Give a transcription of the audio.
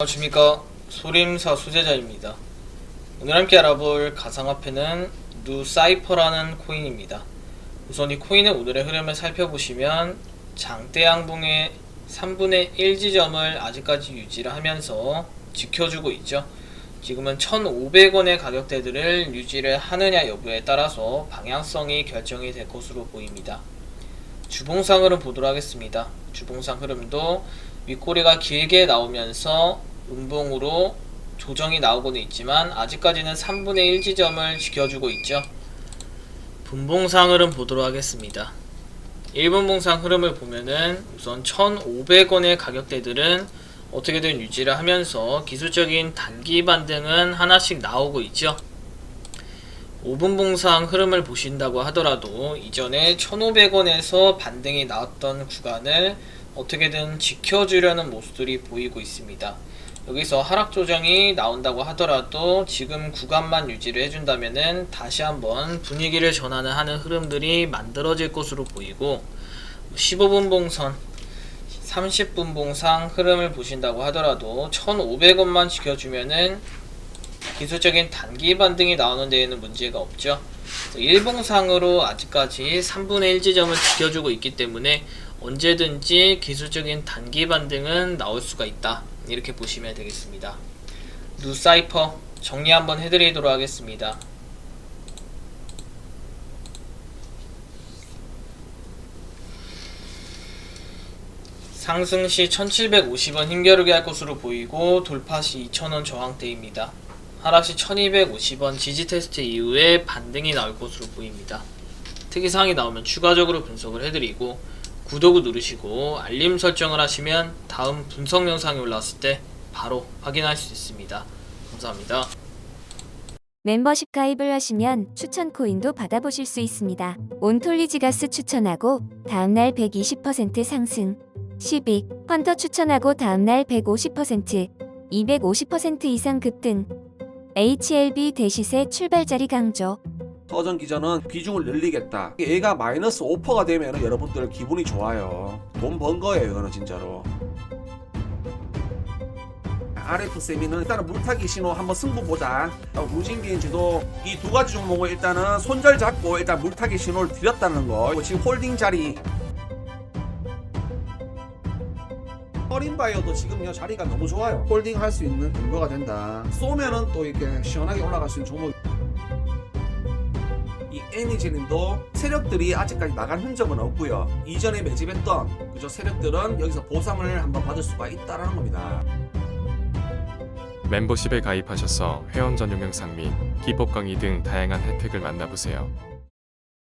안녕하십니까. 소림사 수제자입니다. 오늘 함께 알아볼 가상화폐는 누사이퍼라는 코인입니다. 우선 이 코인의 오늘의 흐름을 살펴보시면 장대 양봉의 3분의 1 지점을 아직까지 유지를 하면서 지켜주고 있죠. 지금은 1,500원의 가격대들을 유지를 하느냐 여부에 따라서 방향성이 결정이 될 것으로 보입니다. 주봉상 흐름 보도록 하겠습니다. 주봉상 흐름도 윗꼬리가 길게 나오면서 음봉으로 조정이 나오고는 있지만 아직까지는 3분의 1 지점을 지켜주고 있죠. 분봉상 흐름 보도록 하겠습니다. 1분봉상 흐름을 보면은 우선 1,500원의 가격대들은 어떻게든 유지를 하면서 기술적인 단기 반등은 하나씩 나오고 있죠. 5분봉상 흐름을 보신다고 하더라도 이전에 1,500원에서 반등이 나왔던 구간을 어떻게든 지켜주려는 모습들이 보이고 있습니다. 여기서 하락 조정이 나온다고 하더라도 지금 구간만 유지를 해준다면은 다시 한번 분위기를 전환을 하는 흐름들이 만들어질 것으로 보이고 15분 봉선 30분 봉상 흐름을 보신다고 하더라도 1,500원만 지켜주면은 기술적인 단기 반등이 나오는 데에는 문제가 없죠. 일봉상으로 아직까지 3분의 1 지점을 지켜주고 있기 때문에 언제든지 기술적인 단기 반등은 나올 수가 있다. 이렇게 보시면 되겠습니다. 누사이퍼 정리 한번 해드리도록 하겠습니다. 상승 시 1750원 힘겨루게 할 것으로 보이고 돌파 시 2000원 저항대입니다. 하락 시 1250원 지지 테스트 이후에 반등이 나올 것으로 보입니다. 특이사항이 나오면 추가적으로 분석을 해드리고 구독을 누르시고 알림 설정을 하시면 다음 분석 영상이 올라왔을 때 바로 확인할 수 있습니다. 감사합니다. 멤버십 가입을 하시면 추천 코인도 받아보실 수 있습니다. 온톨리지가스 추천하고 다음날 120% 상승. 12. 펀터 추천하고 다음날 150%, 250% 이상 급등. HLB 대시세 출발자리 강조. 서전 기자는 비중을 늘리겠다. 얘가 마이너스 5%가 되면 여러분들 기분이 좋아요. 돈 번 거예요, 이거는 진짜로. RF 세미는 일단은 물타기 신호 한번 승부 보자. 무진기인지도 이 두 가지 종목을 일단은 손절 잡고 일단 물타기 신호를 드렸다는 거. 지금 홀딩 자리. 어린 바이어도 지금 요 자리가 너무 좋아요. 홀딩 할 수 있는 근거가 된다. 쏘면은 또 이렇게 시원하게 올라갈 수 있는 종목. 이 애니제님도 세력들이 아직까지 나간 흔적은 없고요. 이전에 매집했던 그저 세력들은 여기서 보상을 한번 받을 수가 있다라는 겁니다. 멤버십에 가입하셔서 회원 전용 영상 및 기법 강의 등 다양한 혜택을 만나보세요.